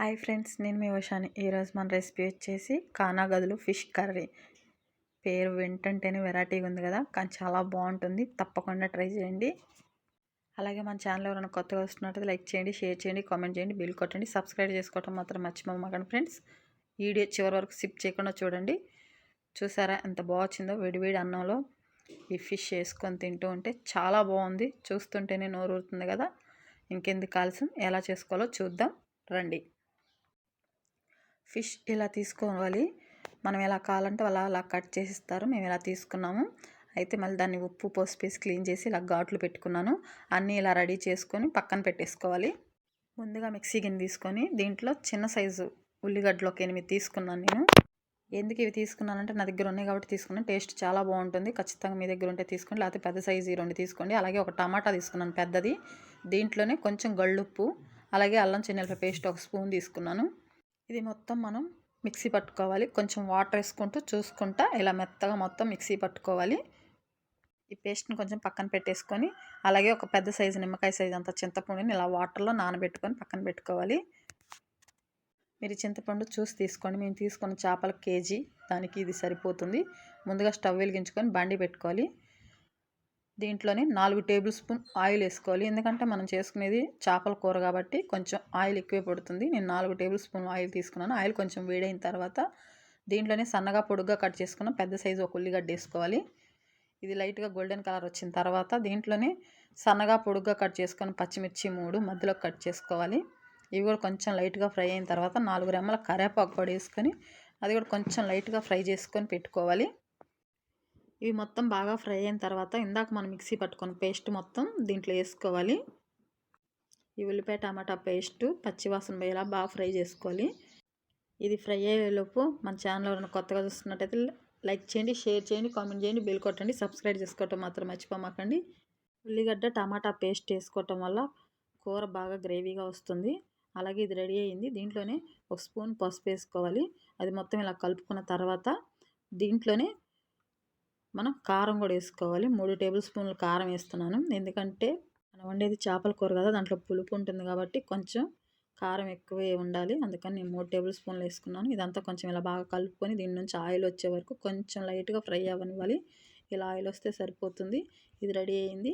Hi friends నేను మీ వశాని ఈరోజు మన రెసిపీ వచ్చేసి కానాగదులు ఫిష్ కర్రీ. పేరు వింటంటేనే వెరైటీగా ఉంది కదా కానీ చాలా బాగుంటుంది. తప్పకుండా ట్రై చేయండి. అలాగే మన ఛానల్ ఎవరైనా కొత్తగా వస్తున్నట్టు లైక్ చేయండి షేర్ చేయండి కామెంట్ చేయండి బిల్ కొట్టండి సబ్స్క్రైబ్ చేసుకోవటం మాత్రం మర్చిపోమాకండి ఫ్రెండ్స్. వీడియో చివరి వరకు సిప్ చేయకుండా చూడండి. చూసారా ఎంత బాగుందో వేడివేడి అన్నంలో ఈ ఫిష్ వేసుకొని తింటూ ఉంటే చాలా బాగుంది. చూస్తుంటేనే నోరు ఊరుతుంది కదా. ఇంకెందుకు కాల్సిన ఎలా చేసుకోవాలో చూద్దాం. రండి. ఫిష్ ఇలా తీసుకోవాలి మనం ఎలా కావాలంటే అలా అలా కట్ చేసి ఇస్తారు మేము ఇలా తీసుకున్నాము. అయితే మళ్ళీ దాన్ని ఉప్పు పసుపేసి క్లీన్ చేసి ఇలా ఘాట్లు పెట్టుకున్నాను. అన్నీ ఇలా రెడీ చేసుకొని పక్కన పెట్టేసుకోవాలి. ముందుగా మిక్సీ గిన్నె తీసుకొని దీంట్లో చిన్న సైజు ఉల్లిగడ్డలు ఒక ఎనిమిది తీసుకున్నాను నేను. ఎందుకు ఇవి తీసుకున్నానంటే నా దగ్గర ఉన్నాయి కాబట్టి తీసుకున్నాను. టేస్ట్ చాలా బాగుంటుంది. ఖచ్చితంగా మీ దగ్గర ఉంటే తీసుకోండి. లేకపోతే పెద్ద సైజు రెండు తీసుకోండి. అలాగే ఒక టమాటా తీసుకున్నాను పెద్దది. దీంట్లోనే కొంచెం గళ్ళుప్పు అలాగే అల్లం చిన్నెలపై పేస్ట్ ఒక స్పూన్ తీసుకున్నాను. ఇది మొత్తం మనం మిక్సీ పట్టుకోవాలి. కొంచెం వాటర్ వేసుకుంటూ చూసుకుంటా ఇలా మెత్తగా మొత్తం మిక్సీ పట్టుకోవాలి. ఈ పేస్ట్ని కొంచెం పక్కన పెట్టేసుకొని అలాగే ఒక పెద్ద సైజు నిమ్మకాయ సైజు అంత చింతపండుని ఇలా వాటర్లో నానబెట్టుకొని పక్కన పెట్టుకోవాలి. మీరు చింతపండు చూసి తీసుకోండి. మేము తీసుకున్న చేపల కేజీ దానికి ఇది సరిపోతుంది. ముందుగా స్టవ్ వెలిగించుకొని బండి పెట్టుకోవాలి. దీంట్లోనే నాలుగు టేబుల్ స్పూన్ ఆయిల్ వేసుకోవాలి. ఎందుకంటే మనం చేసుకునేది చేపల కూర కాబట్టి కొంచెం ఆయిల్ ఎక్కువే పడుతుంది. నేను నాలుగు టేబుల్ స్పూన్ ఆయిల్ తీసుకున్నాను. ఆయిల్ కొంచెం వేడైన తర్వాత దీంట్లోనే సన్నగా పొడుగ్గా కట్ చేసుకున్న పెద్ద సైజు ఒక ఉల్లిగడ్డ వేసుకోవాలి. ఇది లైట్గా గోల్డెన్ కలర్ వచ్చిన తర్వాత దీంట్లోనే సన్నగా పొడుగ్గా కట్ చేసుకొని పచ్చిమిర్చి మూడు మధ్యలో కట్ చేసుకోవాలి. ఇవి కూడా కొంచెం లైట్గా ఫ్రై అయిన తర్వాత నాలుగు రెమ్మల కరేపాకు కూడా వేసుకొని అది కూడా కొంచెం లైట్గా ఫ్రై చేసుకొని పెట్టుకోవాలి. ఇవి మొత్తం బాగా ఫ్రై అయిన తర్వాత ఇందాక మనం మిక్సీ పట్టుకున్న పేస్ట్ మొత్తం దీంట్లో వేసుకోవాలి. ఈ ఉల్లిపాయ టమాటా పేస్ట్ పచ్చివాసన పోయేలా బాగా ఫ్రై చేసుకోవాలి. ఇది ఫ్రై అయ్యేలోపు మన ఛానల్ ఎవరైనా కొత్తగా చూస్తున్నట్టయితే లైక్ చేయండి షేర్ చేయండి కామెంట్ చేయండి బిల్ కొట్టండి సబ్స్క్రైబ్ చేసుకోవటం మాత్రం మర్చిపోమాకండి. ఉల్లిగడ్డ టమాటా పేస్ట్ వేసుకోవటం వల్ల కూర బాగా గ్రేవీగా వస్తుంది. అలాగే ఇది రెడీ అయ్యింది దీంట్లోనే ఒక స్పూన్ పసుపు వేసుకోవాలి. అది మొత్తం ఇలా కలుపుకున్న తర్వాత దీంట్లోనే మనం కారం కూడా వేసుకోవాలి. మూడు టేబుల్ స్పూన్లు కారం వేస్తున్నాను. ఎందుకంటే మనం వండేది చేపల కూర కదా దాంట్లో పులుపు ఉంటుంది కాబట్టి కొంచెం కారం ఎక్కువే ఉండాలి. అందుకని నేను మూడు టేబుల్ స్పూన్లు వేసుకున్నాను. ఇదంతా కొంచెం ఇలా బాగా కలుపుకొని దీని నుంచి ఆయిల్ వచ్చే వరకు కొంచెం లైట్గా ఫ్రై అవ్వనివ్వాలి. ఇలా ఆయిల్ వస్తే సరిపోతుంది. ఇది రెడీ అయింది.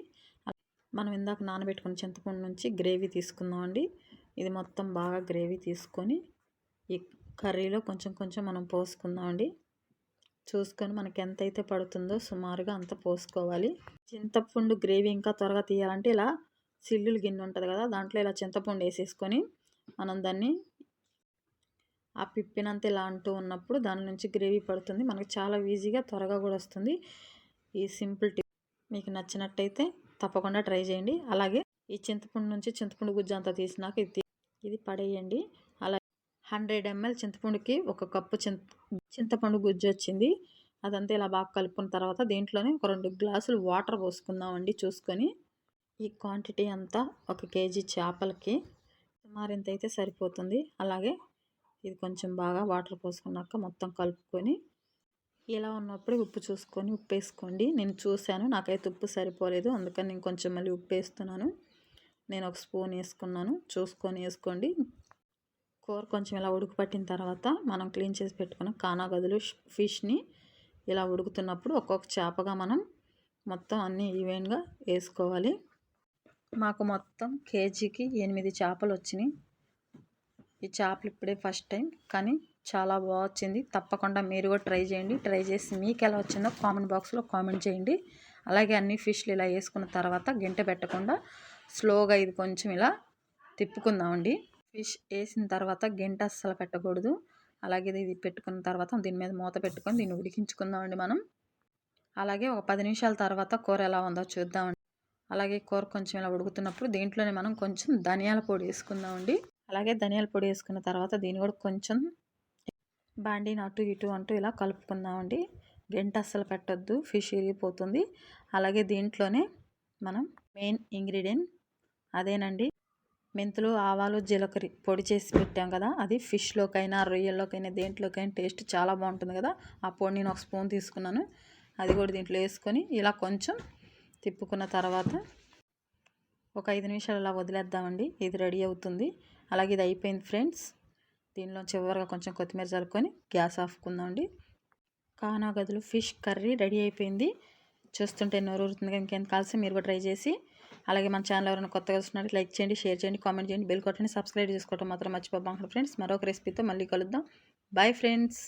మనం ఇందాక నానబెట్టుకున్న చింతపండు నుంచి గ్రేవీ తీసుకుందామండి ఇది మొత్తం బాగా గ్రేవీ తీసుకొని ఈ కర్రీలో కొంచెం కొంచెం మనం పోసుకుందామండి చూసుకొని మనకి ఎంత అయితే పడుతుందో సుమారుగా అంత పోసుకోవాలి. చింతపండు గ్రేవీ ఇంకా త్వరగా తీయాలంటే ఇలా సిల్లులు గిన్నె ఉంటుంది కదా దాంట్లో ఇలా చింతపండు వేసేసుకొని మనం దాన్ని ఆ పిప్పినంత ఇలా అంటూ ఉన్నప్పుడు దాని నుంచి గ్రేవీ పడుతుంది. మనకి చాలా ఈజీగా త్వరగా కూడా వస్తుంది. ఈ సింపుల్ టిప్. మీకు నచ్చినట్టయితే తప్పకుండా ట్రై చేయండి. అలాగే ఈ చింతపండు నుంచి చింతపండు గుజ్జు అంతా తీసినాక ఇది ఇది పడేయండి. హండ్రెడ్ ఎంఎల్ చింతపండుకి ఒక కప్పు చింత చింతపండు గుజ్జు వచ్చింది. అదంతా ఇలా బాగా కలుపుకున్న తర్వాత దీంట్లోనే ఒక రెండు గ్లాసులు వాటర్ పోసుకుందామండి చూసుకొని. ఈ క్వాంటిటీ అంతా ఒక కేజీ చేపలకి సుమారింత అయితే సరిపోతుంది. అలాగే ఇది కొంచెం బాగా వాటర్ పోసుకున్నాక మొత్తం కలుపుకొని ఇలా ఉన్నప్పుడు ఉప్పు చూసుకొని ఉప్పు వేసుకోండి నేను చూశాను నాకైతే ఉప్పు సరిపోలేదు అందుకని నేను కొంచెం మళ్ళీ ఉప్పు వేస్తున్నాను నేను ఒక స్పూన్ వేసుకున్నాను చూసుకొని వేసుకోండి. కూర కొంచెం ఇలా ఉడుకు పట్టిన తర్వాత మనం క్లీన్ చేసి పెట్టుకున్న కానా గదులు ఫిష్ని ఇలా ఉడుకుతున్నప్పుడు ఒక్కొక్క చేపగా మనం మొత్తం అన్నీ ఈవెన్గా వేసుకోవాలి. మాకు మొత్తం కేజీకి ఎనిమిది చేపలు వచ్చినాయి. ఈ చేపలు ఇప్పుడే ఫస్ట్ టైం కానీ చాలా బాగా వచ్చింది. తప్పకుండా మీరు కూడా ట్రై చేయండి. ట్రై చేసి మీకు ఎలా వచ్చిందో కామెంట్ బాక్స్లో కామెంట్ చేయండి. అలాగే అన్ని ఫిష్లు ఇలా వేసుకున్న తర్వాత గింట పెట్టకుండా స్లోగా ఇది కొంచెం ఇలా తిప్పుకుందామండి. ఫిష్ వేసిన తర్వాత గెంట అస్సలు పెట్టకూడదు. అలాగే ఇది పెట్టుకున్న తర్వాత దీని మీద మూత పెట్టుకొని దీన్ని ఉడికించుకుందామండి మనం. అలాగే ఒక పది నిమిషాల తర్వాత కూర ఎలా ఉందో చూద్దామండి. అలాగే కూర కొంచెం ఇలా ఉడుకుతున్నప్పుడు దీంట్లోనే మనం కొంచెం ధనియాల పొడి వేసుకుందామండి. అలాగే ధనియాల పొడి వేసుకున్న తర్వాత దీన్ని కూడా కొంచెం బాండీని అటు ఇటు అంటూ ఇలా కలుపుకుందామండి. గెంట అస్సలు పెట్టద్దు ఫిష్ ఇరిగిపోతుంది. అలాగే దీంట్లోనే మనం మెయిన్ ఇంగ్రీడియంట్ అదేనండి. మెంతులు ఆవాలు జీలకర్ర పొడి చేసి పెట్టాం కదా. అది ఫిష్లోకైనా రొయ్యల్లోకైనా దేంట్లోకైనా టేస్ట్ చాలా బాగుంటుంది కదా. ఆ పొడి నేను ఒక స్పూన్ తీసుకున్నాను. అది కూడా దీంట్లో వేసుకొని ఇలా కొంచెం తిప్పుకున్న తర్వాత ఒక ఐదు నిమిషాలు అలా వదిలేద్దామండి. ఇది రెడీ అవుతుంది. అలాగే ఇది అయిపోయింది ఫ్రెండ్స్. దీనిలో చివరిగా కొంచెం కొత్తిమీర చల్లుకొని గ్యాస్ ఆఫ్కుందామండి కానాగదులు ఫిష్ కర్రీ రెడీ అయిపోయింది. చూస్తుంటే నోరు ఊరుతుంది ఇంకేం కలిసి మీరు కూడా ట్రై చేసి అలాగే మన ఛానల్ ఎవరైనా కొత్తగా వస్తున్నారు లైక్ చేయండి షేర్ చేయండి కామెంట్ చేయండి బెల్ కొట్టండి సబ్స్క్రైబ్ చేసుకోవడం మాత్రం మర్చిపోబాం ఫ్రెండ్స్ మరొక రెసిపీతో మళ్ళీ కలుద్దాం. Bye friends.